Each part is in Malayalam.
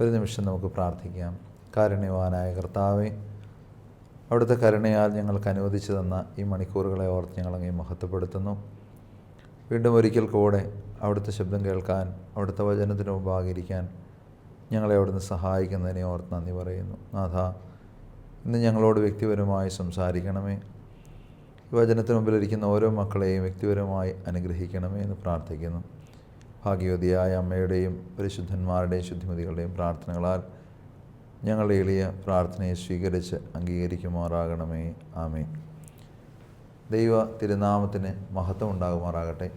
ഒരു നിമിഷം നമുക്ക് പ്രാർത്ഥിക്കാം. കാരുണ്യവാനായ കർത്താവെ അവിടുത്തെ കരുണയാൽ ഞങ്ങൾക്ക് അനുവദിച്ചു തന്ന ഈ മണിക്കൂറുകളെ ഓർത്ത് ഞങ്ങളങ്ങേ മഹത്വപ്പെടുത്തുന്നു. വീണ്ടും ഒരിക്കൽ കൂടെ അവിടുത്തെ ശബ്ദം കേൾക്കാൻ അവിടുത്തെ വചനത്തിന് മുമ്പാകിരിക്കാൻ ഞങ്ങളെ അവിടുന്ന് സഹായിക്കുന്നതിനെ ഓർത്ത് നന്ദി പറയുന്നു. നാഥ ഇന്ന് ഞങ്ങളോട് വ്യക്തിപരമായി സംസാരിക്കണമേ. ഈ വചനത്തിന് മുമ്പിലിരിക്കുന്ന ഓരോ മക്കളെയും വ്യക്തിപരമായി അനുഗ്രഹിക്കണമേ എന്ന് പ്രാർത്ഥിക്കുന്നു. ഭാഗ്യവതിയായ അമ്മയുടെയും പരിശുദ്ധന്മാരുടെയും ശുദ്ധിമതികളുടെയും പ്രാർത്ഥനകളാൽ ഞങ്ങളുടെ എളിയ പ്രാർത്ഥനയെ സ്വീകരിച്ച് അംഗീകരിക്കുമാറാകണമേ. ആമേ ദൈവ തിരുനാമത്തിന് മഹത്വം ഉണ്ടാകുമാറാകട്ടെ.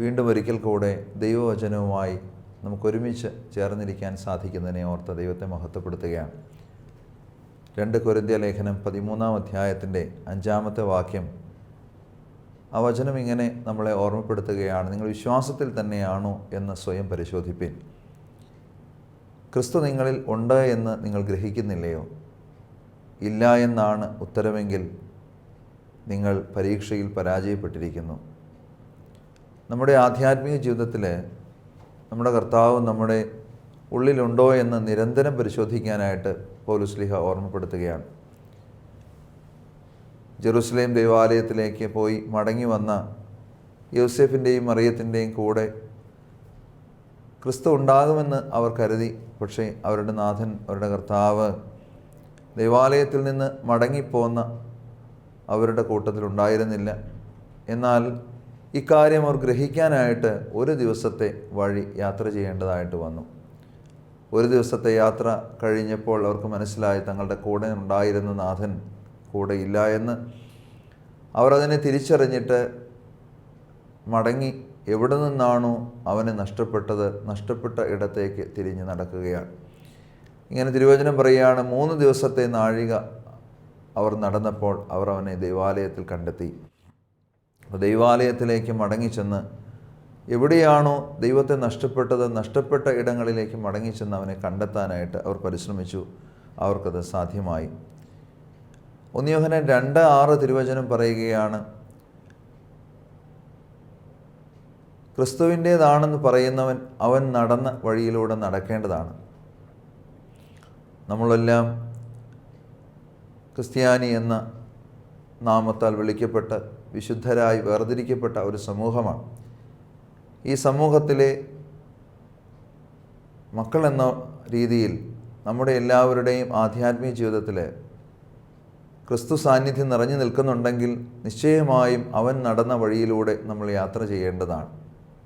വീണ്ടും ഒരിക്കൽ കൂടെ ദൈവവചനവുമായി നമുക്കൊരുമിച്ച് ചേർന്നിരിക്കാൻ സാധിക്കുന്നതിനെ ഓർത്ത് ദൈവത്തെ മഹത്വപ്പെടുത്തുകയാണ്. രണ്ട് കൊരിന്ത്യ ലേഖനം പതിമൂന്നാം അധ്യായത്തിന്റെ അഞ്ചാമത്തെ വാക്യം ആ വചനം ഇങ്ങനെ നമ്മളെ ഓർമ്മപ്പെടുത്തുകയാണ്. നിങ്ങൾ വിശ്വാസത്തിൽ തന്നെയാണോ എന്ന് സ്വയം പരിശോധിപ്പിൻ. ക്രിസ്തു നിങ്ങളിൽ ഉണ്ട് എന്ന് നിങ്ങൾ ഗ്രഹിക്കുന്നില്ലയോ? ഇല്ല എന്നാണ് ഉത്തരമെങ്കിൽ നിങ്ങൾ പരീക്ഷയിൽ പരാജയപ്പെട്ടിരിക്കുന്നു. നമ്മുടെ ആധ്യാത്മിക ജീവിതത്തിൽ നമ്മുടെ കർത്താവ് നമ്മുടെ ഉള്ളിലുണ്ടോ എന്ന് നിരന്തരം പരിശോധിക്കാനായിട്ട് പൗലുസ്ലിഹ ഓർമ്മപ്പെടുത്തുകയാണ്. ജെറുസലേം ദേവാലയത്തിലേക്ക് പോയി മടങ്ങി വന്ന യൂസഫിന്റെയും മറിയത്തിന്റെയും കൂടെ ക്രിസ്തു ഉണ്ടാകുമെന്ന് അവർ കരുതി. പക്ഷേ അവരുടെ നാഥൻ അവരുടെ കർത്താവ് ദേവാലയത്തിൽ നിന്ന് മടങ്ങിപ്പോന്ന അവരുടെ കൂട്ടത്തിലുണ്ടായിരുന്നില്ല എന്നാൽ ഇക്കാര്യം അവർ ഗ്രഹിക്കാനായിട്ട് ഒരു ദിവസത്തെ വഴി യാത്ര ചെയ്യേണ്ടതായിട്ട് വന്നു. ഒരു ദിവസത്തെ യാത്ര കഴിഞ്ഞപ്പോൾ അവർക്ക് മനസ്സിലായി തങ്ങളുടെ കൂടെ ഉണ്ടായിരുന്ന നാഥൻ കൂടെ ഇല്ല എന്ന് അവർ അതിനെ തിരിച്ചറിഞ്ഞിട്ട് മടങ്ങി എവിടെ നിന്നാണോ അവന് നഷ്ടപ്പെട്ടത് നഷ്ടപ്പെട്ട ഇടത്തേക്ക് തിരിഞ്ഞ് നടക്കുകയാണ്. ഇങ്ങനെ തിരുവചനം പറയുകയാണ് മൂന്ന് ദിവസത്തെ നാഴിക അവർ നടന്നപ്പോൾ അവർ അവനെ ദൈവാലയത്തിൽ കണ്ടെത്തി. ദൈവാലയത്തിലേക്ക് മടങ്ങിച്ചെന്ന് എവിടെയാണോ ദൈവത്തെ നഷ്ടപ്പെട്ടത് നഷ്ടപ്പെട്ട ഇടങ്ങളിലേക്ക് മടങ്ങിച്ചെന്ന് അവനെ കണ്ടെത്താനായിട്ട് അവർ പരിശ്രമിച്ചു. അവർക്കത് സാധ്യമായി. ഒന്നിയോഹനൻ രണ്ട് ആറ് തിരുവചനം പറയുകയാണ്. ക്രിസ്തുവിന്റേതാണെന്ന് പറയുന്നവൻ അവൻ നടന്ന വഴിയിലൂടെ നടക്കേണ്ടതാണ്. നമ്മളെല്ലാം ക്രിസ്ത്യാനി എന്ന നാമത്താൽ വിളിക്കപ്പെട്ട് വിശുദ്ധരായി വേർതിരിക്കപ്പെട്ട ഒരു സമൂഹമാണ്. ഈ സമൂഹത്തിലെ മക്കൾ എന്ന രീതിയിൽ നമ്മുടെ എല്ലാവരുടെയും ആധ്യാത്മിക ജീവിതത്തിൽ ക്രിസ്തു സാന്നിധ്യം നിറഞ്ഞു നിൽക്കുന്നുണ്ടെങ്കിൽ നിശ്ചയമായും അവൻ നടന്ന വഴിയിലൂടെ നമ്മൾ യാത്ര ചെയ്യേണ്ടതാണ്.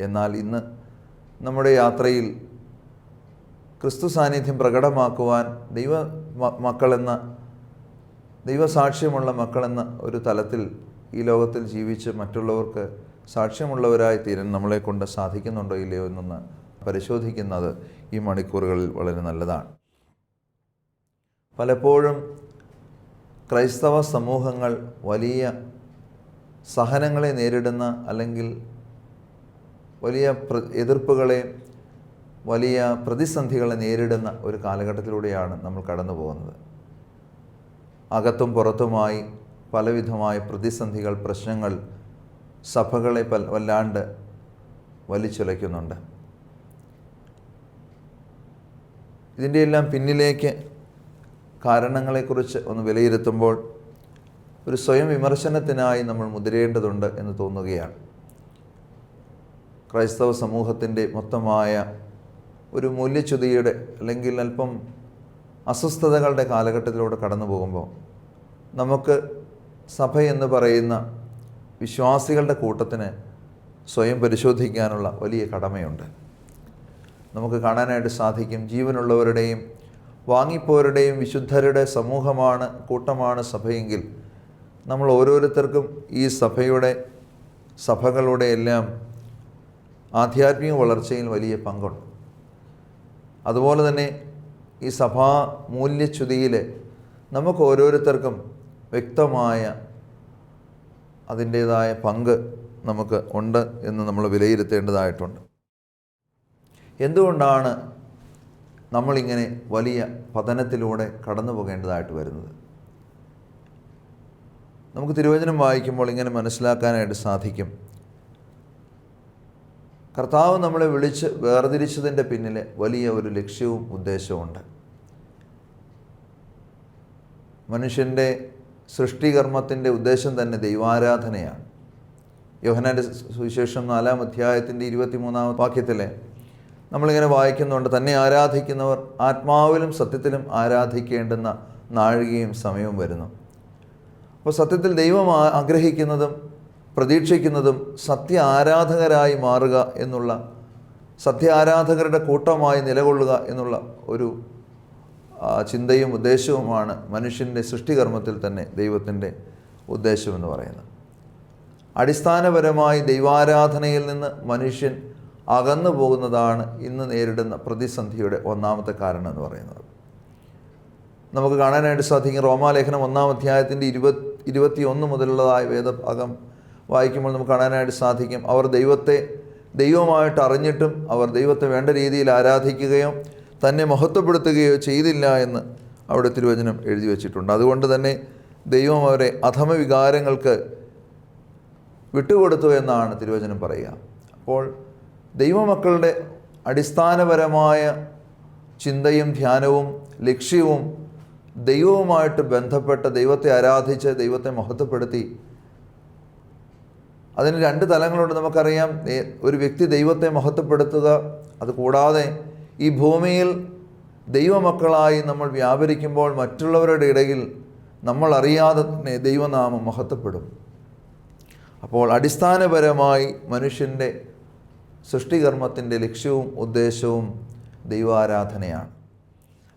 എന്നാൽ ഇന്ന് നമ്മുടെ യാത്രയിൽ ക്രിസ്തു സാന്നിധ്യം പ്രകടമാക്കുവാൻ ദൈവ മക്കളെന്ന ദൈവസാക്ഷ്യമുള്ള മക്കളെന്ന ഒരു തലത്തിൽ ഈ ലോകത്തിൽ ജീവിച്ച് മറ്റുള്ളവർക്ക് സാക്ഷ്യമുള്ളവരായി തീരാൻ നമ്മളെ കൊണ്ട് സാധിക്കുന്നുണ്ടോ ഇല്ലയോ എന്നൊന്ന് പരിശോധിക്കുന്നത് ഈ മണിക്കൂറുകളിൽ വളരെ നല്ലതാണ്. പലപ്പോഴും ക്രൈസ്തവ സമൂഹങ്ങൾ വലിയ സഹനങ്ങളെ നേരിടുന്ന അല്ലെങ്കിൽ വലിയ പ്ര എതിർപ്പുകളെ വലിയ പ്രതിസന്ധികളെ നേരിടുന്ന ഒരു കാലഘട്ടത്തിലൂടെയാണ് നമ്മൾ കടന്നു പോകുന്നത്. അകത്തും പുറത്തുമായി പലവിധമായ പ്രതിസന്ധികൾ പ്രശ്നങ്ങൾ സഭകളെ പൽ വല്ലാണ്ട് വലിച്ചുലയ്ക്കുന്നുണ്ട്. ഇതിന്റെയെല്ലാം പിന്നിലേക്ക് കാരണങ്ങളെക്കുറിച്ച് ഒന്ന് വിലയിരുത്തുമ്പോൾ ഒരു സ്വയം വിമർശനത്തിനായി നമ്മൾ മുതിരേണ്ടതുണ്ട് എന്ന് തോന്നുകയാണ്. ക്രൈസ്തവ സമൂഹത്തിന്റെ മൊത്തമായ ഒരു മൂല്യച്യുതിയുടെ അല്ലെങ്കിൽ അല്പം അസ്വസ്ഥതകളുടെ കാലഘട്ടത്തിലൂടെ കടന്നു പോകുമ്പോൾ നമുക്ക് സഭ എന്ന് പറയുന്ന വിശ്വാസികളുടെ കൂട്ടത്തിന് സ്വയം പരിശോധിക്കാനുള്ള വലിയ കടമയുണ്ട്. നമുക്ക് കാണാനായിട്ട് സാധിക്കും ജീവനുള്ളവരുടെയും വാങ്ങിപ്പോരുടെയും വിശുദ്ധരുടെ സമൂഹമാണ് കൂട്ടമാണ് സഭയെങ്കിൽ നമ്മൾ ഓരോരുത്തർക്കും ഈ സഭയുടെ സഭകളുടെ എല്ലാം ആധ്യാത്മിക വളർച്ചയിൽ വലിയ പങ്കുണ്ട്. അതുപോലെ തന്നെ ഈ സഭാ മൂല്യച്യുതിയിൽ നമുക്ക് ഓരോരുത്തർക്കും വ്യക്തമായ അതിന്റേതായ പങ്ക് നമുക്ക് ഉണ്ട് എന്ന് നമ്മൾ വിലയിരുത്തേണ്ടതായിട്ടുണ്ട്. എന്തുകൊണ്ടാണ് നമ്മളിങ്ങനെ വലിയ പതനത്തിലൂടെ കടന്നു പോകേണ്ടതായിട്ട് വരുന്നത്. നമുക്ക് തിരുവചനം വായിക്കുമ്പോൾ ഇങ്ങനെ മനസ്സിലാക്കാനായിട്ട് സാധിക്കും. കർത്താവ് നമ്മളെ വിളിച്ച് വേർതിരിച്ചതിന്റെ പിന്നിൽ വലിയ ഒരു ലക്ഷ്യവും ഉദ്ദേശവുമുണ്ട് മനുഷ്യന്റെ സൃഷ്ടികർമ്മത്തിന്റെ ഉദ്ദേശം തന്നെ ദൈവാരാധനയാണ്. യോഹനാന്റെ സുവിശേഷം നാലാം അധ്യായത്തിന്റെ ഇരുപത്തിമൂന്നാം വാക്യത്തിൽ നമ്മളിങ്ങനെ വായിക്കുന്നുണ്ട് തന്നെ ആരാധിക്കുന്നവർ ആത്മാവിലും സത്യത്തിലും ആരാധിക്കേണ്ടുന്ന നാഴികയും സമയവും വരുന്നു. അപ്പോൾ സത്യത്തിൽ ദൈവം ആഗ്രഹിക്കുന്നതും പ്രതീക്ഷിക്കുന്നതും സത്യ ആരാധകരായി മാറുക എന്നുള്ള സത്യ ആരാധകരുടെ കൂട്ടമായി നിലകൊള്ളുക എന്നുള്ള ഒരു ചിന്തയും ഉദ്ദേശവുമാണ് മനുഷ്യന്റെ സൃഷ്ടികർമ്മത്തിൽ തന്നെ ദൈവത്തിന്റെ ഉദ്ദേശമെന്ന് പറയുന്നത്. അടിസ്ഥാനപരമായി ദൈവാരാധനയിൽ നിന്ന് മനുഷ്യൻ അകന്നു പോകുന്നതാണ് ഇന്ന് നേരിടുന്ന പ്രതിസന്ധിയുടെ ഒന്നാമത്തെ കാരണം എന്ന് പറയുന്നത്. നമുക്ക് കാണാനായിട്ട് സാധിക്കും റോമാലേഖനം ഒന്നാം അധ്യായത്തിന്റെ ഇരുപത് ഇരുപത്തി ഒന്ന് മുതലുള്ളതായ വേദഭാഗം വായിക്കുമ്പോൾ നമുക്ക് കാണാനായിട്ട് സാധിക്കും. അവർ ദൈവത്തെ ദൈവമായിട്ട് അറിഞ്ഞിട്ടും അവർ ദൈവത്തെ വേണ്ട രീതിയിൽ ആരാധിക്കുകയോ തന്നെ മഹത്വപ്പെടുത്തുകയോ ചെയ്തില്ല എന്ന് അവിടെ തിരുവചനം എഴുതി വച്ചിട്ടുണ്ട്. അതുകൊണ്ട് തന്നെ ദൈവം അവരെ അധമ വികാരങ്ങൾക്ക് വിട്ടുകൊടുത്തു എന്നാണ് തിരുവചനം പറയുക. അപ്പോൾ ദൈവമക്കളുടെ അടിസ്ഥാനപരമായ ചിന്തയും ധ്യാനവും ലക്ഷ്യവും ദൈവവുമായിട്ട് ബന്ധപ്പെട്ട ദൈവത്തെ ആരാധിച്ച് ദൈവത്തെ മഹത്വപ്പെടുത്തി അതിന് രണ്ട് തലങ്ങളുണ്ട് നമുക്കറിയാം. ഒരു വ്യക്തി ദൈവത്തെ മഹത്വപ്പെടുത്തുക അതുകൂടാതെ ഈ ഭൂമിയിൽ ദൈവമക്കളായി നമ്മൾ വ്യാപരിക്കുമ്പോൾ മറ്റുള്ളവരുടെ ഇടയിൽ നമ്മൾ അറിയാതെ തന്നെ ദൈവനാമം മഹത്വപ്പെടും. അപ്പോൾ അടിസ്ഥാനപരമായി മനുഷ്യന്റെ സൃഷ്ടികർമ്മത്തിന്റെ ലക്ഷ്യവും ഉദ്ദേശവും ദൈവാരാധനയാണ്.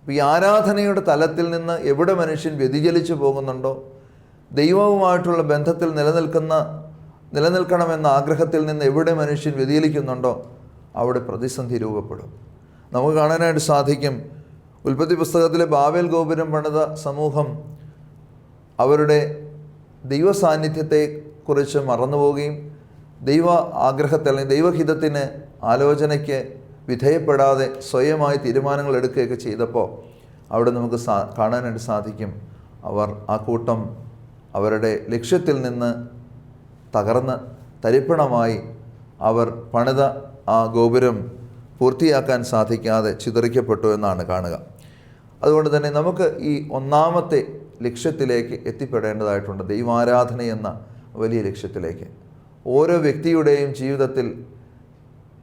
അപ്പോൾ ഈ ആരാധനയുടെ തലത്തിൽ നിന്ന് എവിടെ മനുഷ്യൻ വ്യതിചലിച്ചു പോകുന്നുണ്ടോ ദൈവവുമായിട്ടുള്ള ബന്ധത്തിൽ നിലനിൽക്കുന്ന നിലനിൽക്കണമെന്ന ആഗ്രഹത്തിൽ നിന്ന് എവിടെ മനുഷ്യൻ വ്യതിചലിക്കുന്നുണ്ടോ അവിടെ പ്രതിസന്ധി രൂപപ്പെടും. നമുക്ക് കാണാനായിട്ട് സാധിക്കും ഉൽപ്പത്തി പുസ്തകത്തിലെ ബാബേൽ ഗോപുരം പണിത സമൂഹം അവരുടെ ദൈവസാന്നിധ്യത്തെക്കുറിച്ച് സാന്നിധ്യത്തെ കുറിച്ച് മറന്നുപോവുകയും ദൈവ ആഗ്രഹത്തെ അല്ലെങ്കിൽ ദൈവഹിതത്തിന് ആലോചനയ്ക്ക് വിധേയപ്പെടാതെ സ്വയമായി തീരുമാനങ്ങൾ എടുക്കുകയൊക്കെ ചെയ്തപ്പോൾ അവിടെ നമുക്ക് സാ കാണാനായിട്ട് സാധിക്കും. അവർ ആ കൂട്ടം അവരുടെ ലക്ഷ്യത്തിൽ നിന്ന് തകർന്ന് തരിപ്പണമായി അവർ പണിത ആ ഗോപുരം പൂർത്തിയാക്കാൻ സാധിക്കാതെ ചിതറിക്കപ്പെട്ടു എന്നാണ് കാണുക. അതുകൊണ്ട് തന്നെ നമുക്ക് ഈ ഒന്നാമത്തെ ലക്ഷ്യത്തിലേക്ക് എത്തിപ്പെടേണ്ടതായിട്ടുണ്ട്. ദൈവാരാധന എന്ന വലിയ ലക്ഷ്യത്തിലേക്ക്. ഓരോ വ്യക്തിയുടെയും ജീവിതത്തിൽ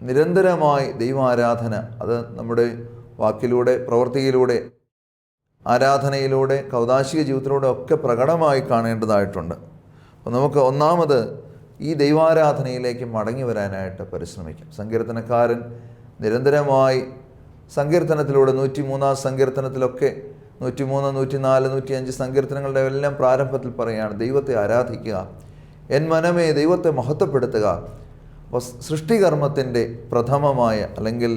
നിരന്തരമായി ദൈവാരാധന അത് നമ്മുടെ വാക്കിലൂടെ പ്രവൃത്തിയിലൂടെ ആരാധനയിലൂടെ കൗതാശിക ജീവിതത്തിലൂടെ ഒക്കെ പ്രകടമായി കാണേണ്ടതായിട്ടുണ്ട്. അപ്പോൾ നമുക്ക് ഒന്നാമത് ഈ ദൈവാരാധനയിലേക്ക് മടങ്ങി വരാനായിട്ട് പരിശ്രമിക്കാം. സങ്കീർത്തനക്കാരൻ നിരന്തരമായി സങ്കീർത്തനത്തിലൂടെ നൂറ്റി മൂന്നാം സങ്കീർത്തനത്തിലൊക്കെ നൂറ്റി മൂന്ന് നൂറ്റി നാല് നൂറ്റി അഞ്ച് സങ്കീർത്തനങ്ങളുടെ എല്ലാം പ്രാരംഭത്തിൽ പറയുകയാണ് ദൈവത്തെ ആരാധിക്കുക. എൻ മനമേ ദൈവത്തെ മഹത്വപ്പെടുത്തുക. അപ്പോൾ സൃഷ്ടികർമ്മത്തിന്റെ പ്രഥമമായ അല്ലെങ്കിൽ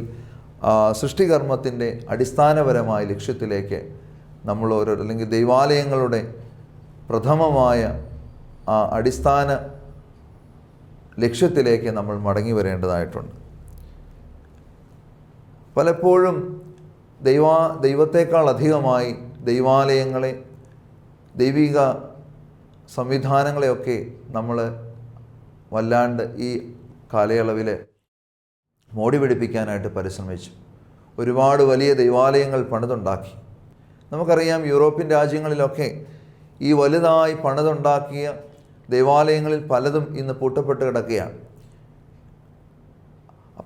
സൃഷ്ടികർമ്മത്തിന്റെ അടിസ്ഥാനപരമായ ലക്ഷ്യത്തിലേക്ക് നമ്മൾ ഓരോ അല്ലെങ്കിൽ ദൈവാലയങ്ങളുടെ പ്രഥമമായ ആ അടിസ്ഥാന ലക്ഷ്യത്തിലേക്ക് നമ്മൾ മടങ്ങി വരേണ്ടതായിട്ടുണ്ട്. പലപ്പോഴും ദൈവ ദൈവത്തെക്കാൾ അധികമായി ദൈവാലയങ്ങളെ ദൈവിക സംവിധാനങ്ങളെയൊക്കെ നമ്മൾ വല്ലാണ്ട് ഈ കാലയളവിൽ മോടി പിടിപ്പിക്കാനായിട്ട് പരിശ്രമിച്ചു. ഒരുപാട് വലിയ ദൈവാലയങ്ങൾ പണിതുണ്ടാക്കി. നമുക്കറിയാം യൂറോപ്യൻ രാജ്യങ്ങളിലൊക്കെ ഈ വലുതായി പണിതുണ്ടാക്കിയ ദൈവാലയങ്ങളിൽ പലതും ഇന്ന് പൂട്ടപ്പെട്ട് കിടക്കുകയാണ്.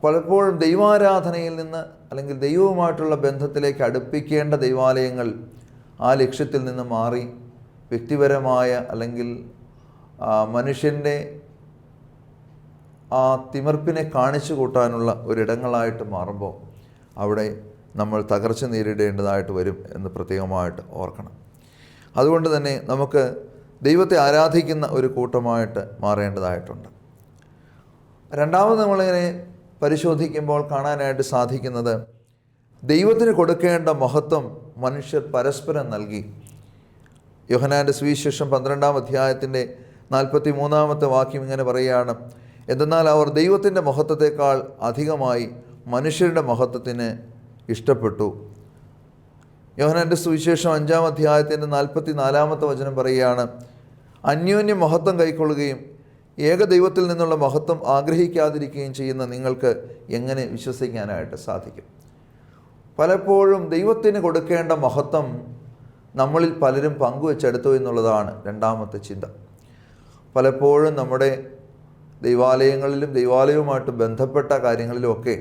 പലപ്പോഴും ദൈവാരാധനയിൽ നിന്ന് അല്ലെങ്കിൽ ദൈവവുമായിട്ടുള്ള ബന്ധത്തിലേക്ക് അടുപ്പിക്കേണ്ട ദൈവാലയങ്ങൾ ആ ലക്ഷ്യത്തിൽ നിന്ന് മാറി വ്യക്തിപരമായ അല്ലെങ്കിൽ മനുഷ്യന്റെ ആ തിമർപ്പിനെ കാണിച്ചു കൂട്ടാനുള്ള ഒരിടങ്ങളായിട്ട് മാറുമ്പോൾ അവിടെ നമ്മൾ തകർച്ച നേരിടേണ്ടതായിട്ട് വരും എന്ന് പ്രത്യേകമായിട്ട് ഓർക്കണം. അതുകൊണ്ട് തന്നെ നമുക്ക് ദൈവത്തെ ആരാധിക്കുന്ന ഒരു കൂട്ടമായിട്ട് മാറേണ്ടതായിട്ടുണ്ട്. രണ്ടാമത് നമ്മളിങ്ങനെ പരിശോധിക്കുമ്പോൾ കാണാനായിട്ട് സാധിക്കുന്നത് ദൈവത്തിന് കൊടുക്കേണ്ട മഹത്വം മനുഷ്യർ പരസ്പരം നൽകി. യോഹനാന്റെ സുവിശേഷം പന്ത്രണ്ടാം അധ്യായത്തിന്റെ നാൽപ്പത്തി മൂന്നാമത്തെ വാക്യം ഇങ്ങനെ പറയുകയാണ് എന്തെന്നാൽ അവർ ദൈവത്തിന്റെ മഹത്വത്തെക്കാൾ അധികമായി മനുഷ്യരുടെ മഹത്വത്തിന് ഇഷ്ടപ്പെട്ടു. യോഹനാന്റെ സുവിശേഷം അഞ്ചാം അധ്യായത്തിന്റെ നാൽപ്പത്തി നാലാമത്തെ വചനം പറയുകയാണ് അന്യോന്യം മഹത്വം കൈക്കൊള്ളുകയും ഏക ദൈവത്തിൽ നിന്നുള്ള മഹത്വം ആഗ്രഹിക്കാതിരിക്കുകയും ചെയ്യുന്ന നിങ്ങൾക്ക് എങ്ങനെ വിശ്വസിക്കാനായിട്ട് സാധിക്കും? പലപ്പോഴും ദൈവത്തിന് കൊടുക്കേണ്ട മഹത്വം നമ്മളിൽ പലരും പങ്കുവെച്ചെടുത്തു എന്നുള്ളതാണ് രണ്ടാമത്തെ ചിന്ത. പലപ്പോഴും നമ്മുടെ ദൈവാലയങ്ങളിലും ദൈവാലയവുമായിട്ട് ബന്ധപ്പെട്ട കാര്യങ്ങളിലുമൊക്കെ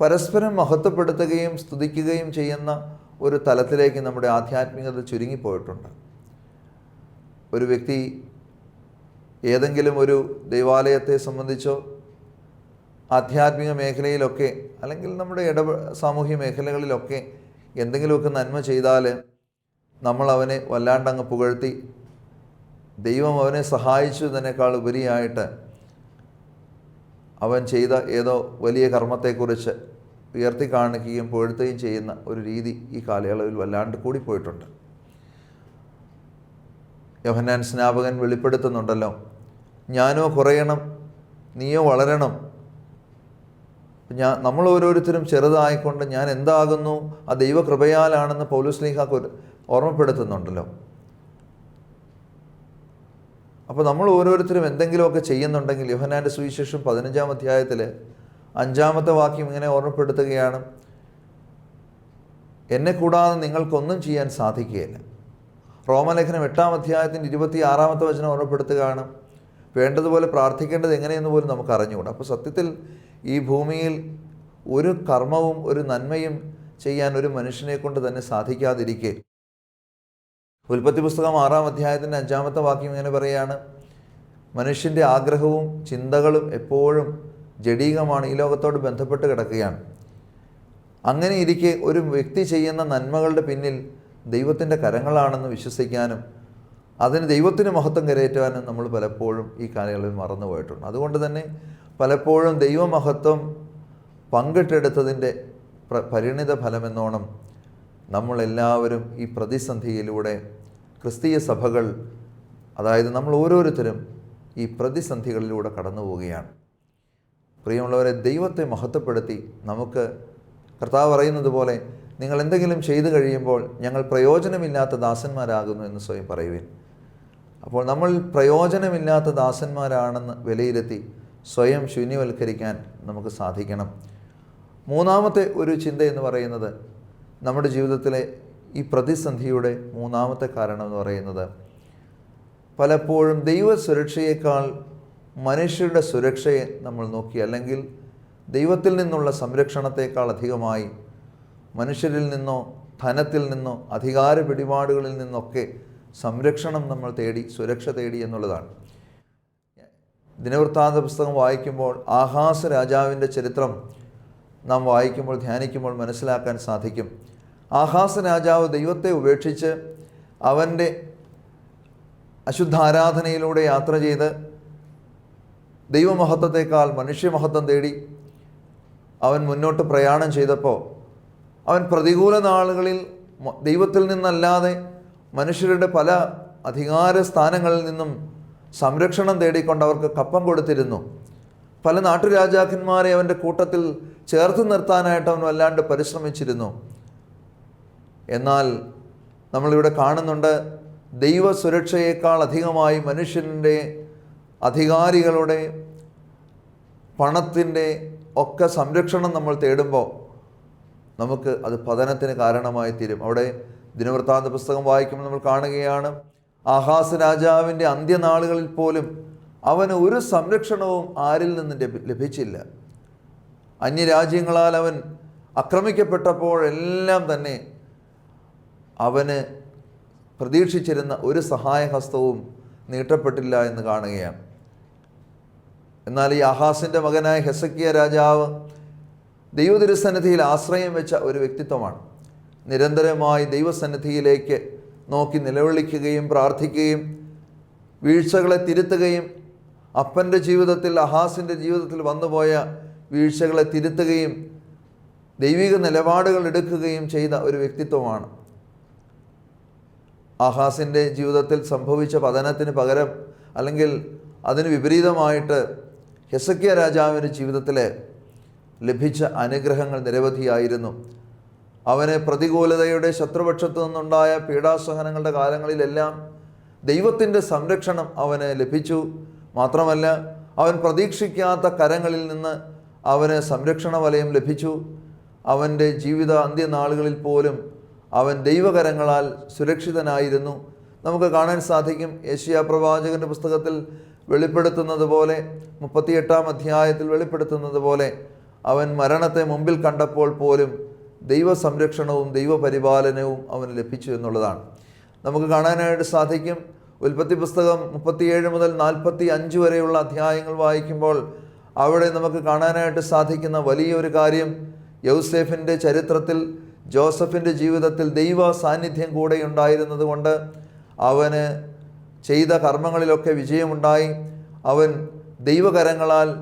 പരസ്പരം മഹത്വപ്പെടുത്തുകയും സ്തുതിക്കുകയും ചെയ്യുന്ന ഒരു തലത്തിലേക്ക് നമ്മുടെ ആധ്യാത്മികത ചുരുങ്ങിപ്പോയിട്ടുണ്ട്. ഒരു വ്യക്തി ഏതെങ്കിലും ഒരു ദൈവാലയത്തെ സംബന്ധിച്ചോ ആധ്യാത്മിക മേഖലയിലൊക്കെ അല്ലെങ്കിൽ നമ്മുടെ ഇട സാമൂഹ്യ മേഖലകളിലൊക്കെ എന്തെങ്കിലുമൊക്കെ നന്മ ചെയ്താൽ നമ്മൾ അവനെ വല്ലാണ്ടങ്ങ് പുകഴ്ത്തി. ദൈവം അവനെ സഹായിച്ചു എന്നതിനേക്കാൾ ഉപരിയായിട്ട് അവൻ ചെയ്ത ഏതോ വലിയ കർമ്മത്തെക്കുറിച്ച് ഉയർത്തി കാണിക്കുകയും പുകഴ്ത്തുകയും ചെയ്യുന്ന ഒരു രീതി ഈ കാലയളവിൽ വല്ലാണ്ട് കൂടിപ്പോയിട്ടുണ്ട് യോഹന്നാൻ സ്നാപകൻ വെളിപ്പെടുത്തുന്നുണ്ടല്ലോ ഞാനോ കുറയണം നീയോ വളരണം ഞാൻ നമ്മൾ ഓരോരുത്തരും ചെറുതായിക്കൊണ്ട് ഞാൻ എന്താകുന്നു? ആ ദൈവകൃപയാലാണെന്ന് പൗലോസ് ലീഹ ഓർമ്മപ്പെടുത്തുന്നുണ്ടല്ലോ. അപ്പോൾ നമ്മൾ ഓരോരുത്തരും എന്തെങ്കിലുമൊക്കെ ചെയ്യുന്നുണ്ടെങ്കിൽ യോഹനാന്റെ സുവിശേഷം പതിനഞ്ചാം അധ്യായത്തിൽ അഞ്ചാമത്തെ വാക്യം ഇങ്ങനെ ഓർമ്മപ്പെടുത്തുകയാണ്. എന്നെ കൂടാതെ നിങ്ങൾക്കൊന്നും ചെയ്യാൻ സാധിക്കുകയില്ല. റോമലേഖനം എട്ടാം അധ്യായത്തിന്റെ ഇരുപത്തി ആറാമത്തെ വചനം ഓർമ്മപ്പെടുത്തുകയാണ്. വേണ്ടതുപോലെ പ്രാർത്ഥിക്കേണ്ടത് എങ്ങനെയെന്ന് പോലും നമുക്ക് അറിഞ്ഞുകൂടാ. അപ്പോൾ സത്യത്തിൽ ഈ ഭൂമിയിൽ ഒരു കർമ്മവും ഒരു നന്മയും ചെയ്യാൻ ഒരു മനുഷ്യനെ കൊണ്ട് തന്നെ സാധിക്കാതിരിക്കെ. ഉൽപ്പത്തി പുസ്തകം ആറാം അധ്യായത്തിന്റെ അഞ്ചാമത്തെ വാക്യം ഇങ്ങനെ പറയുകയാണ് മനുഷ്യന്റെ ആഗ്രഹവും ചിന്തകളും എപ്പോഴും ജഡീകമാണ് ഈ ലോകത്തോട് ബന്ധപ്പെട്ട് കിടക്കുകയാണ്. അങ്ങനെ ഇരിക്കെ ഒരു വ്യക്തി ചെയ്യുന്ന നന്മകളുടെ പിന്നിൽ ദൈവത്തിന്റെ കരങ്ങളാണെന്ന് വിശ്വസിക്കാനും അതിന് ദൈവത്തിന് മഹത്വം കരയേറ്റുവാനും നമ്മൾ പലപ്പോഴും ഈ കാലയളവിൽ മറന്നു പോയിട്ടുണ്ട്. അതുകൊണ്ട് തന്നെ പലപ്പോഴും ദൈവമഹത്വം പങ്കിട്ടെടുത്തതിന്റെ പ്ര പരിണിത ഫലമെന്നോണം നമ്മളെല്ലാവരും ഈ പ്രതിസന്ധിയിലൂടെ ക്രിസ്തീയ സഭകൾ അതായത് നമ്മൾ ഓരോരുത്തരും ഈ പ്രതിസന്ധികളിലൂടെ കടന്നു പോവുകയാണ്. പ്രിയമുള്ളവരെ ദൈവത്തെ മഹത്വപ്പെടുത്തി നമുക്ക് കർത്താവ് പറയുന്നത് പോലെ നിങ്ങൾ എന്തെങ്കിലും ചെയ്തു കഴിയുമ്പോൾ ഞങ്ങൾ പ്രയോജനമില്ലാത്ത ദാസന്മാരാകുന്നു എന്ന് സ്വയം പറയുവിൻ. അപ്പോൾ നമ്മൾ പ്രയോജനമില്ലാത്ത ദാസന്മാരാണെന്ന് വിലയിരുത്തി സ്വയം ശൂന്യവൽക്കരിക്കാൻ നമുക്ക് സാധിക്കണം. മൂന്നാമത്തെ ഒരു ചിന്ത എന്ന് പറയുന്നത് നമ്മുടെ ജീവിതത്തിലെ ഈ പ്രതിസന്ധിയുടെ മൂന്നാമത്തെ കാരണം എന്ന് പറയുന്നത് പലപ്പോഴും ദൈവ സുരക്ഷയേക്കാൾ മനുഷ്യരുടെ സുരക്ഷയെ നമ്മൾ നോക്കി അല്ലെങ്കിൽ ദൈവത്തിൽ നിന്നുള്ള സംരക്ഷണത്തേക്കാൾ അധികമായി മനുഷ്യരിൽ നിന്നോ ധനത്തിൽ നിന്നോ അധികാര പിടിപാടുകളിൽ നിന്നൊക്കെ സംരക്ഷണം നമ്മൾ തേടി സുരക്ഷ തേടി എന്നുള്ളതാണ്. ദിനവൃത്താന്ത പുസ്തകം വായിക്കുമ്പോൾ ആഹാസ രാജാവിന്റെ ചരിത്രം നാം വായിക്കുമ്പോൾ ധ്യാനിക്കുമ്പോൾ മനസ്സിലാക്കാൻ സാധിക്കും. ആഹാസ രാജാവ് ദൈവത്തെ ഉപേക്ഷിച്ച് അവന്റെ അശുദ്ധാരാധനയിലൂടെ യാത്ര ചെയ്ത് ദൈവമഹത്വത്തെക്കാൾ മനുഷ്യമഹത്വം തേടി അവൻ മുന്നോട്ട് പ്രയാണം ചെയ്തപ്പോൾ അവൻ പ്രതികൂല നാളുകളിൽ ദൈവത്തിൽ നിന്നല്ലാതെ മനുഷ്യരുടെ പല അധികാര സ്ഥാനങ്ങളിൽ നിന്നും സംരക്ഷണം തേടിക്കൊണ്ട് അവർക്ക് കപ്പം കൊടുത്തിരുന്നു. പല നാട്ടുരാജാക്കന്മാരെ അവന്റെ കൂട്ടത്തിൽ ചേർത്ത് നിർത്താനായിട്ട് അവൻ വല്ലാണ്ട് പരിശ്രമിച്ചിരുന്നു. എന്നാൽ നമ്മളിവിടെ കാണുന്നുണ്ട് ദൈവ സുരക്ഷയേക്കാൾ അധികമായി മനുഷ്യന്റെ അധികാരികളുടെ പണത്തിന്റെ ഒക്കെ സംരക്ഷണം നമ്മൾ തേടുമ്പോൾ നമുക്ക് അത് പതനത്തിന് കാരണമായി തീരും. അവിടെ ദിനവൃത്താന്ത പുസ്തകം വായിക്കുമ്പോൾ നമ്മൾ കാണുകയാണ് ആഹാസ് രാജാവിന്റെ അന്ത്യനാളുകളിൽ പോലും അവന് ഒരു സംരക്ഷണവും ആരിൽ നിന്നും ലഭി- ലഭിച്ചില്ല. അന്യരാജ്യങ്ങളാൽ അവൻ ആക്രമിക്കപ്പെട്ടപ്പോഴെല്ലാം തന്നെ അവന് പ്രതീക്ഷിച്ചിരുന്ന ഒരു സഹായഹസ്തവും നീട്ടപ്പെട്ടില്ല എന്ന് കാണുകയാണ്. എന്നാൽ ഈ ആഹാസിന്റെ മകനായ ഹെസക്കിയ രാജാവ് ദൈവതിരുസന്നിധിയിൽ ആശ്രയം വെച്ച ഒരു വ്യക്തിത്വമാണ്. നിരന്തരമായി ദൈവസന്നിധിയിലേക്ക് നോക്കി നിലവിളിക്കുകയും പ്രാർത്ഥിക്കുകയും വീഴ്ചകളെ തിരുത്തുകയും അപ്പന്റെ ജീവിതത്തിൽ അഹാസിന്റെ ജീവിതത്തിൽ വന്നുപോയ വീഴ്ചകളെ തിരുത്തുകയും ദൈവിക നിലപാടുകൾ എടുക്കുകയും ചെയ്ത ഒരു വ്യക്തിത്വമാണ്. ആഹാസിന്റെ ജീവിതത്തിൽ സംഭവിച്ച പതനത്തിന് പകരം അല്ലെങ്കിൽ അതിന് വിപരീതമായിട്ട് ഹെസക്കിയ രാജാവിന്റെ ജീവിതത്തിൽ ലഭിച്ച അനുഗ്രഹങ്ങൾ നിരവധിയായിരുന്നു. അവന് പ്രതികൂലതയുടെ ശത്രുപക്ഷത്തു നിന്നുണ്ടായ പീഡാസഹനങ്ങളുടെ കാലങ്ങളിലെല്ലാം ദൈവത്തിന്റെ സംരക്ഷണം അവന് ലഭിച്ചു. മാത്രമല്ല അവൻ പ്രതീക്ഷിക്കാത്ത കരങ്ങളിൽ നിന്ന് അവന് സംരക്ഷണ വലയം ലഭിച്ചു. അവന്റെ ജീവിത അന്ത്യനാളുകളിൽ പോലും അവൻ ദൈവകരങ്ങളാൽ സുരക്ഷിതനായിരുന്നു. നമുക്ക് കാണാൻ സാധിക്കും ഏഷ്യ പ്രവാചകന്റെ പുസ്തകത്തിൽ വെളിപ്പെടുത്തുന്നത് പോലെ മുപ്പത്തിയെട്ടാം അധ്യായത്തിൽ വെളിപ്പെടുത്തുന്നത് പോലെ അവൻ മരണത്തെ മുമ്പിൽ കണ്ടപ്പോൾ പോലും ദൈവ സംരക്ഷണവും ദൈവപരിപാലനവും അവന് ലഭിച്ചു എന്നുള്ളതാണ്. നമുക്ക് കാണാനായിട്ട് സാധിക്കും. ഉൽപ്പത്തി പുസ്തകം മുപ്പത്തിയേഴ് മുതൽ നാൽപ്പത്തി അഞ്ച് വരെയുള്ള അധ്യായങ്ങൾ വായിക്കുമ്പോൾ അവിടെ നമുക്ക് കാണാനായിട്ട് സാധിക്കുന്ന വലിയൊരു കാര്യം. യൗസേഫിന്റെ ചരിത്രത്തിൽ ജോസഫിന്റെ ജീവിതത്തിൽ ദൈവ സാന്നിധ്യം കൂടെ ഉണ്ടായിരുന്നത് കൊണ്ട് അവന് ചെയ്ത കർമ്മങ്ങളിലൊക്കെ വിജയമുണ്ടായി. അവൻ ദൈവകരങ്ങളാൽ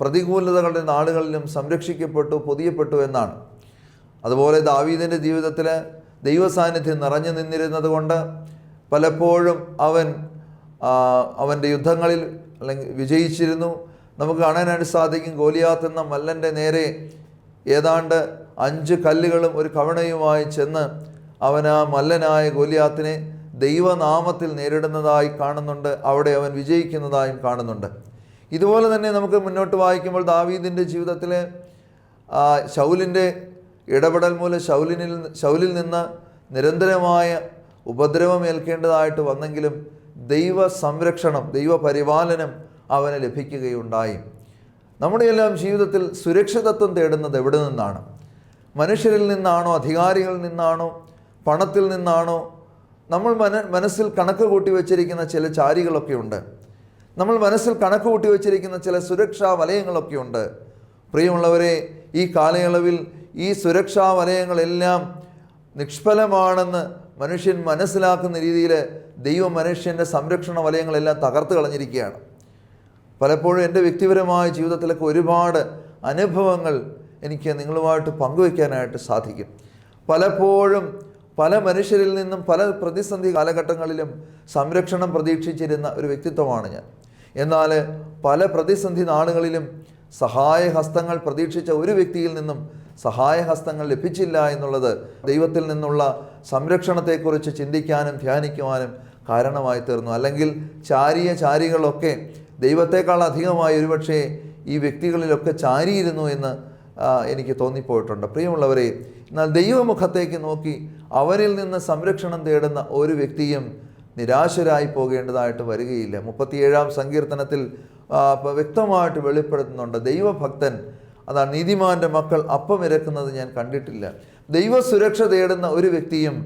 പ്രതികൂലതകളുടെ നാളുകളിലും സംരക്ഷിക്കപ്പെട്ടു പൊതിയപ്പെട്ടു എന്നാണ്. അതുപോലെ ദാവീദിന്റെ ജീവിതത്തിൽ ദൈവസാന്നിധ്യം നിറഞ്ഞു നിന്നിരുന്നത് കൊണ്ട് പലപ്പോഴും അവൻ അവന്റെ യുദ്ധങ്ങളിൽ അല്ലെങ്കിൽ വിജയിച്ചിരുന്നു. നമുക്ക് കാണാനായിട്ട് സാധിക്കും ഗോലിയാത്ത് എന്ന മല്ലന്റെ നേരെ ഏതാണ്ട് അഞ്ച് കല്ലുകളും ഒരു കവണയുമായി ചെന്ന് അവൻ ആ മല്ലനായ ഗോലിയാത്തിനെ ദൈവനാമത്തിൽ നേരിടുന്നതായി കാണുന്നുണ്ട്. അവിടെ അവൻ വിജയിക്കുന്നതായും കാണുന്നുണ്ട്. ഇതുപോലെ തന്നെ നമുക്ക് മുന്നോട്ട് വായിക്കുമ്പോൾ ദാവീദിന്റെ ജീവിതത്തിൽ ആ, ശൗലിന്റെ ഇടപെടൽ മൂലം ശൗലിനിൽ ശൗലിൽ നിന്ന് നിരന്തരമായ ഉപദ്രവം ഏൽക്കേണ്ടതായിട്ട് വന്നെങ്കിലും ദൈവ സംരക്ഷണം ദൈവ പരിപാലനം അവന് ലഭിക്കുകയുണ്ടായി. നമ്മുടെ എല്ലാം ജീവിതത്തിൽ സുരക്ഷിതത്വം തേടുന്നത് എവിടെ നിന്നാണ്? മനുഷ്യരിൽ നിന്നാണോ? അധികാരികളിൽ നിന്നാണോ? പണത്തിൽ നിന്നാണോ? നമ്മൾ മന മനസ്സിൽ കണക്ക് കൂട്ടി വച്ചിരിക്കുന്ന ചില ചാരികളൊക്കെ ഉണ്ട്. നമ്മൾ മനസ്സിൽ കണക്ക് കൂട്ടി വച്ചിരിക്കുന്ന ചില സുരക്ഷാ വലയങ്ങളൊക്കെ ഉണ്ട്. പ്രിയമുള്ളവരെ ഈ കാലയളവിൽ ഈ സുരക്ഷാ വലയങ്ങളെല്ലാം നിഷ്ഫലമാണെന്ന് മനുഷ്യൻ മനസ്സിലാക്കുന്ന രീതിയിൽ ദൈവം മനുഷ്യന്റെ സംരക്ഷണ വലയങ്ങളെല്ലാം തകർത്ത് കളഞ്ഞിരിക്കുകയാണ്. പലപ്പോഴും എന്റെ വ്യക്തിപരമായ ജീവിതത്തിലൊക്കെ ഒരുപാട് അനുഭവങ്ങൾ എനിക്ക് നിങ്ങളുമായിട്ട് പങ്കുവയ്ക്കാനായിട്ട് സാധിക്കും. പലപ്പോഴും പല മനുഷ്യരിൽ നിന്നും പല പ്രതിസന്ധി കാലഘട്ടങ്ങളിലും സംരക്ഷണം പ്രതീക്ഷിച്ചിരുന്ന ഒരു വ്യക്തിത്വമാണ് ഞാൻ. എന്നാൽ പല പ്രതിസന്ധി നാളുകളിലും സഹായഹസ്തങ്ങൾ പ്രതീക്ഷിച്ച ഒരു വ്യക്തിയിൽ നിന്നും സഹായഹസ്തങ്ങൾ ലഭിച്ചില്ല എന്നുള്ളത് ദൈവത്തിൽ നിന്നുള്ള സംരക്ഷണത്തെക്കുറിച്ച് ചിന്തിക്കാനും ധ്യാനിക്കുവാനും കാരണമായി തീർന്നു. അല്ലെങ്കിൽ ചാരിയ ചാരികളൊക്കെ ദൈവത്തെക്കാൾ അധികമായി ഒരുപക്ഷെ ഈ വ്യക്തികളിലൊക്കെ ചാരിയിരുന്നു എന്ന് എനിക്ക് തോന്നിപ്പോയിട്ടുണ്ട്. പ്രിയമുള്ളവരെ എന്നാൽ ദൈവമുഖത്തേക്ക് നോക്കി അവരിൽ നിന്ന് സംരക്ഷണം തേടുന്ന ഒരു വ്യക്തിയും നിരാശരായി പോകേണ്ടതായിട്ട് വരികയില്ല. മുപ്പത്തിയേഴാം സങ്കീർത്തനത്തിൽ വ്യക്തമായിട്ട് വെളിപ്പെടുത്തുന്നുണ്ട്. ദൈവഭക്തൻ അതാണ് നീതിമാന്റെ മക്കൾ അപ്പം ഇരക്കുന്നത് ഞാൻ കണ്ടിട്ടില്ല. ദൈവ സുരക്ഷ തേടുന്ന ഒരു വ്യക്തിയും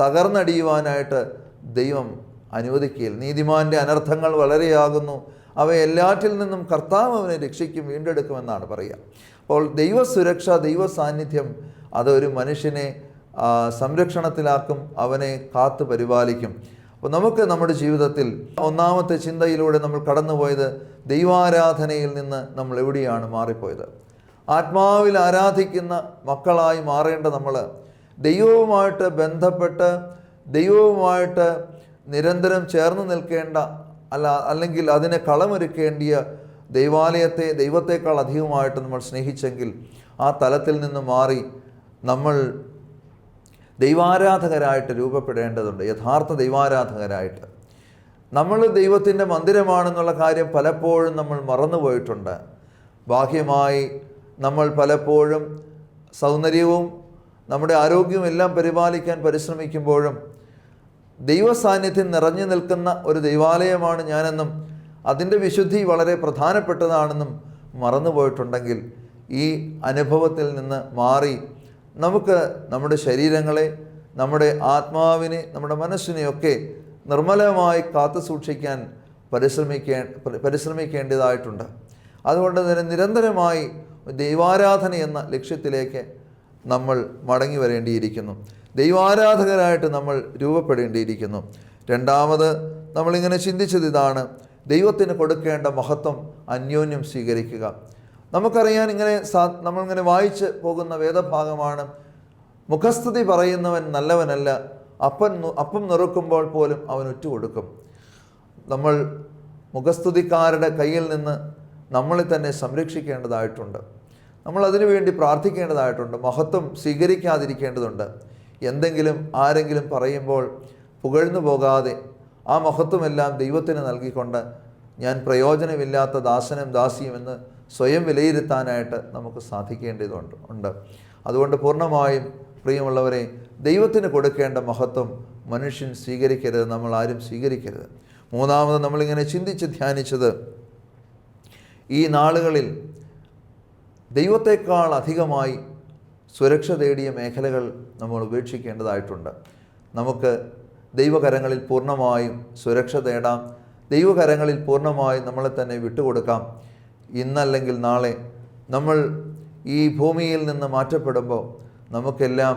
തകർന്നടിയുവാനായിട്ട് ദൈവം അനുവദിക്കുകയില്ല. നീതിമാന്റെ അനർത്ഥങ്ങൾ വളരെയാകുന്നു. അവ എല്ലാറ്റിൽ നിന്നും കർത്താവ് അവനെ രക്ഷിക്കും വീണ്ടെടുക്കുമെന്നാണ് പറയുക. അപ്പോൾ ദൈവ സുരക്ഷ ദൈവ സാന്നിധ്യം അതൊരു മനുഷ്യനെ സംരക്ഷണത്തിലാക്കും അവനെ കാത്തു പരിപാലിക്കും. അപ്പോൾ നമുക്ക് നമ്മുടെ ജീവിതത്തിൽ ഒന്നാമത്തെ ചിന്തയിലൂടെ നമ്മൾ കടന്നുപോയത് ദൈവാരാധനയിൽ നിന്ന് നമ്മൾ എവിടെയാണ് മാറിപ്പോയത്? ആത്മാവിൽ ആരാധിക്കുന്ന മക്കളായി മാറേണ്ട നമ്മൾ ദൈവവുമായിട്ട് ബന്ധപ്പെട്ട് ദൈവവുമായിട്ട് നിരന്തരം ചേർന്ന് നിൽക്കേണ്ട അല്ല അല്ലെങ്കിൽ അതിനെ കളമൊരുക്കേണ്ടിയ ദൈവാലയത്തെ ദൈവത്തെക്കാൾ അധികമായിട്ട് നമ്മൾ സ്നേഹിച്ചെങ്കിൽ ആ തലത്തിൽ നിന്ന് മാറി നമ്മൾ ദൈവാരാധകരായിട്ട് രൂപപ്പെടേണ്ടതുണ്ട് യഥാർത്ഥ ദൈവാരാധകരായിട്ട്. നമ്മൾ ദൈവത്തിന്റെ മന്ദിരമാണെന്നുള്ള കാര്യം പലപ്പോഴും നമ്മൾ മറന്നുപോയിട്ടുണ്ട്. ബാഹ്യമായി നമ്മൾ പലപ്പോഴും സൗന്ദര്യവും നമ്മുടെ ആരോഗ്യവും എല്ലാം പരിപാലിക്കാൻ പരിശ്രമിക്കുമ്പോഴും ദൈവ സാന്നിധ്യം നിറഞ്ഞു നിൽക്കുന്ന ഒരു ദൈവാലയമാണ് ഞാനെന്നും അതിന്റെ വിശുദ്ധി വളരെ പ്രധാനപ്പെട്ടതാണെന്നും മറന്നുപോയിട്ടുണ്ടെങ്കിൽ ഈ അനുഭവത്തിൽ നിന്ന് മാറി നമുക്ക് നമ്മുടെ ശരീരങ്ങളെ നമ്മുടെ ആത്മാവിനെ നമ്മുടെ മനസ്സിനെയൊക്കെ നിർമ്മലമായി കാത്തു സൂക്ഷിക്കാൻ പരിശ്രമിക്കേ പരിശ്രമിക്കേണ്ടതായിട്ടുണ്ട്. അതുകൊണ്ട് തന്നെ നിരന്തരമായി ദൈവാരാധന എന്ന ലക്ഷ്യത്തിലേക്ക് നമ്മൾ മടങ്ങി വരേണ്ടിയിരിക്കുന്നു. ദൈവാരാധകരായിട്ട് നമ്മൾ രൂപപ്പെടേണ്ടിയിരിക്കുന്നു. രണ്ടാമത് നമ്മളിങ്ങനെ ചിന്തിച്ചത് ഇതാണ്. ദൈവത്തിന് കൊടുക്കേണ്ട മഹത്വം അന്യോന്യം സ്വീകരിക്കുക. നമുക്കറിയാൻ ഇങ്ങനെ സാ നമ്മളിങ്ങനെ വായിച്ച് പോകുന്ന വേദഭാഗമാണ് മുഖസ്തുതി പറയുന്നവൻ നല്ലവനല്ല അപ്പൻ അപ്പം നിറുക്കുമ്പോൾ പോലും അവൻ ഒറ്റുകൊടുക്കും. നമ്മൾ മുഖസ്തുതിക്കാരുടെ കയ്യിൽ നിന്ന് നമ്മളെ തന്നെ സംരക്ഷിക്കേണ്ടതായിട്ടുണ്ട്. നമ്മൾ അതിനു വേണ്ടി പ്രാർത്ഥിക്കേണ്ടതായിട്ടുണ്ട്. മഹത്വം സ്വീകരിക്കാതിരിക്കേണ്ടതുണ്ട്. എന്തെങ്കിലും ആരെങ്കിലും പറയുമ്പോൾ പുകഴ്ന്നു പോകാതെ ആ മഹത്വമെല്ലാം ദൈവത്തിന് നൽകിക്കൊണ്ട് ഞാൻ പ്രയോജനമില്ലാത്ത ദാസനും ദാസിയുമെന്ന് സ്വയം വിലയിരുത്താനായിട്ട് നമുക്ക് സാധിക്കേണ്ടതുണ്ട് ഉണ്ട്. അതുകൊണ്ട് പൂർണമായും പ്രിയമുള്ളവരെ ദൈവത്തിന് കൊടുക്കേണ്ട മഹത്വം മനുഷ്യൻ സ്വീകരിക്കരുത് നമ്മൾ ആരും സ്വീകരിക്കരുത്. മൂന്നാമത് നമ്മളിങ്ങനെ ചിന്തിച്ച് ധ്യാനിച്ചത് ഈ നാളുകളിൽ ദൈവത്തെക്കാൾ അധികമായി സുരക്ഷ തേടിയ മേഖലകൾ നമ്മൾ ഉപേക്ഷിക്കേണ്ടതായിട്ടുണ്ട്. നമുക്ക് ദൈവകരങ്ങളിൽ പൂർണമായും സുരക്ഷ തേടാം. ദൈവകരങ്ങളിൽ പൂർണമായും നമ്മളെ തന്നെ വിട്ടുകൊടുക്കാം. ഇന്നല്ലെങ്കിൽ നാളെ നമ്മൾ ഈ ഭൂമിയിൽ നിന്ന് മാറ്റപ്പെടുമ്പോൾ നമുക്കെല്ലാം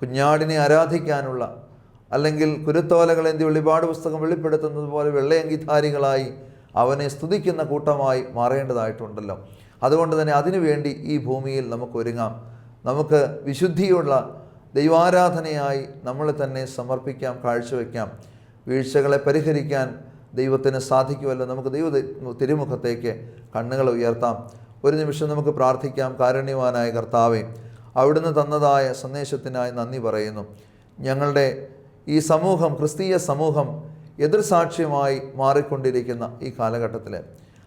കുഞ്ഞാടിനെ ആരാധിക്കാനുള്ള അല്ലെങ്കിൽ കുരുത്തോലകൾ എന്തി വെളിപാട് പുസ്തകം വെളിപ്പെടുത്തുന്നത് പോലെ വെള്ളയങ്കിധാരികളായി അവനെ സ്തുതിക്കുന്ന കൂട്ടമായി മാറേണ്ടതായിട്ടുണ്ടല്ലോ. അതുകൊണ്ട് തന്നെ അതിനുവേണ്ടി ഈ ഭൂമിയിൽ നമുക്ക് ഒരുങ്ങാം. നമുക്ക് വിശുദ്ധിയുള്ള ദൈവാരാധനയായി നമ്മളെ തന്നെ സമർപ്പിക്കാം കാഴ്ചവെക്കാം. വീഴ്ചകളെ പരിഹരിക്കാൻ ദൈവത്തിന് സാധിക്കുമല്ലോ. നമുക്ക് ദൈവ തിരുമുഖത്തേക്ക് കണ്ണുകൾ ഉയർത്താം. ഒരു നിമിഷം നമുക്ക് പ്രാർത്ഥിക്കാം. കാരുണ്യവാനായ കർത്താവെ അവിടുന്ന് തന്നതായ സന്ദേശത്തിനായി നന്ദി പറയുന്നു. ഞങ്ങളുടെ ഈ സമൂഹം ക്രിസ്തീയ സമൂഹം എതിർസാക്ഷ്യമായി മാറിക്കൊണ്ടിരിക്കുന്ന ഈ കാലഘട്ടത്തിൽ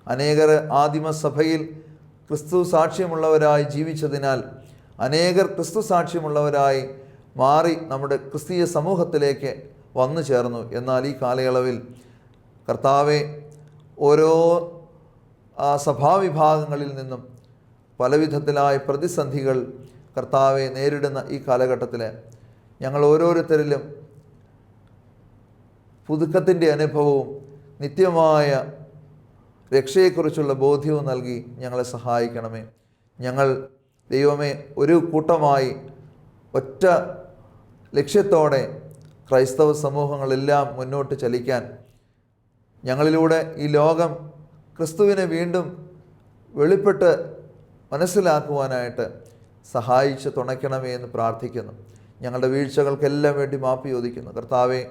അനേകർ ആദിമസഭയിൽ ക്രിസ്തു സാക്ഷ്യമുള്ളവരായി ജീവിച്ചതിനാൽ അനേകർ ക്രിസ്തു സാക്ഷ്യമുള്ളവരായി മാറി നമ്മുടെ ക്രിസ്തീയ സമൂഹത്തിലേക്ക് വന്നു ചേർന്നു. എന്നാൽ ഈ കാലയളവിൽ കർത്താവെ ഓരോ സഭാവിഭാഗങ്ങളിൽ നിന്നും പലവിധത്തിലായ പ്രതിസന്ധികൾ കർത്താവെ നേരിടുന്ന ഈ കാലഘട്ടത്തിൽ ഞങ്ങൾ ഓരോരുത്തരിലും പുതുക്കത്തിന്റെ അനുഭവവും നിത്യമായ രക്ഷയെക്കുറിച്ചുള്ള ബോധ്യവും നൽകി ഞങ്ങളെ സഹായിക്കണമേ. ഞങ്ങൾ ദൈവമേ ഒരു കൂട്ടമായി ഒറ്റ ലക്ഷ്യത്തോടെ ക്രൈസ്തവ സമൂഹങ്ങളെല്ലാം മുന്നോട്ട് ചലിക്കാൻ ഞങ്ങളിലൂടെ ഈ ലോകം ക്രിസ്തുവിനെ വീണ്ടും വെളിപ്പെട്ട് മനസ്സിലാക്കുവാനായിട്ട് സഹായിച്ച് തുണയ്ക്കണമേ എന്ന് പ്രാർത്ഥിക്കുന്നു. ഞങ്ങളുടെ വീഴ്ചകൾക്കെല്ലാം വേണ്ടി മാപ്പ് ചോദിക്കുന്നു. കർത്താവെ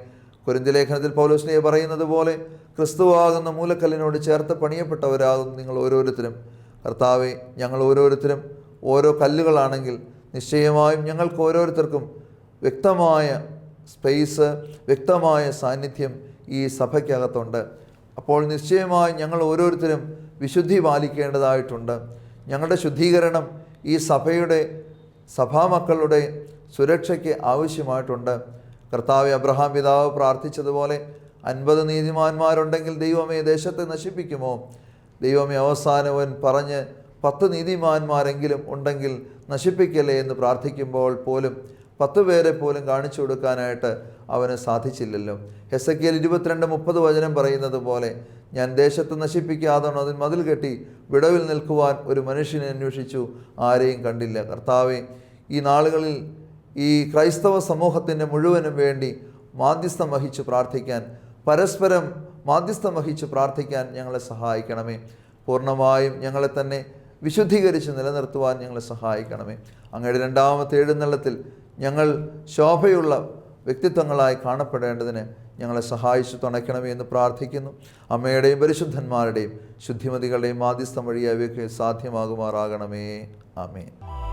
കുരിന്തി ലേഖനത്തിൽ പൗലോസ്ലിയെ പറയുന്നത് പോലെ ക്രിസ്തുവാകുന്ന മൂലക്കല്ലിനോട് ചേർത്ത് പണിയപ്പെട്ടവരാകും നിങ്ങൾ ഓരോരുത്തരും. കർത്താവെ ഞങ്ങൾ ഓരോരുത്തരും ഓരോ കല്ലുകളാണെങ്കിൽ നിശ്ചയമായും ഞങ്ങൾക്ക് ഓരോരുത്തർക്കും വ്യക്തമായ സ്പേസ് വ്യക്തമായ സാന്നിധ്യം ഈ സഭയ്ക്കകത്തുണ്ട്. അപ്പോൾ നിശ്ചയമായും ഞങ്ങൾ ഓരോരുത്തരും വിശുദ്ധി പാലിക്കേണ്ടതായിട്ടുണ്ട്. ഞങ്ങളുടെ ശുദ്ധീകരണം ഈ സഭയുടെ സഭാമക്കളുടെ സുരക്ഷയ്ക്ക് ആവശ്യമായിട്ടുണ്ട്. കർത്താവ് അബ്രഹാം പിതാവ് പ്രാർത്ഥിച്ചതുപോലെ അൻപത് നീതിമാന്മാരുണ്ടെങ്കിൽ ദൈവമേ ദേശത്തെ നശിപ്പിക്കുമോ? ദൈവമേ അവസാനവൻ പറഞ്ഞ് പത്ത് നീതിമാന്മാരെങ്കിലും ഉണ്ടെങ്കിൽ നശിപ്പിക്കല്ലേ എന്ന് പ്രാർത്ഥിക്കുമ്പോൾ പോലും പത്ത് പേരെ പോലും കാണിച്ചു കൊടുക്കാനായിട്ട് അവന് സാധിച്ചില്ലല്ലോ. ഹെസക്കിയൽ ഇരുപത്തിരണ്ട് മുപ്പത് വചനം പറയുന്നത് പോലെ ഞാൻ ദേശത്ത് നശിപ്പിക്കാതെ അതിൽ മതിൽ കെട്ടി വിടവിൽ നിൽക്കുവാൻ ഒരു മനുഷ്യനെ അന്വേഷിച്ചു ആരെയും കണ്ടില്ല. കർത്താവെ ഈ നാളുകളിൽ ഈ ക്രൈസ്തവ സമൂഹത്തിന്റെ മുഴുവനും വേണ്ടി മാധ്യസ്ഥം വഹിച്ച് പ്രാർത്ഥിക്കാൻ പരസ്പരം മാധ്യസ്ഥം വഹിച്ച് പ്രാർത്ഥിക്കാൻ ഞങ്ങളെ സഹായിക്കണമേ. പൂർണമായും ഞങ്ങളെ തന്നെ വിശുദ്ധീകരിച്ച് നിലനിർത്തുവാൻ ഞങ്ങളെ സഹായിക്കണമേ. അങ്ങയുടെ രണ്ടാമത്തെ എഴുന്നള്ളത്തിൽ ഞങ്ങൾ ശോഭയുള്ള വ്യക്തിത്വങ്ങളായി കാണപ്പെടേണ്ടതിന് ഞങ്ങളെ സഹായിച്ചു തുണയ്ക്കണമേ എന്ന് പ്രാർത്ഥിക്കുന്നു. അമ്മയുടെയും പരിശുദ്ധന്മാരുടെയും ശുദ്ധിമതികളുടെയും മാധ്യസ്ഥം വഴി അവയ്ക്ക് സാധ്യമാകുമാറാകണമേ. ആമേ Lord,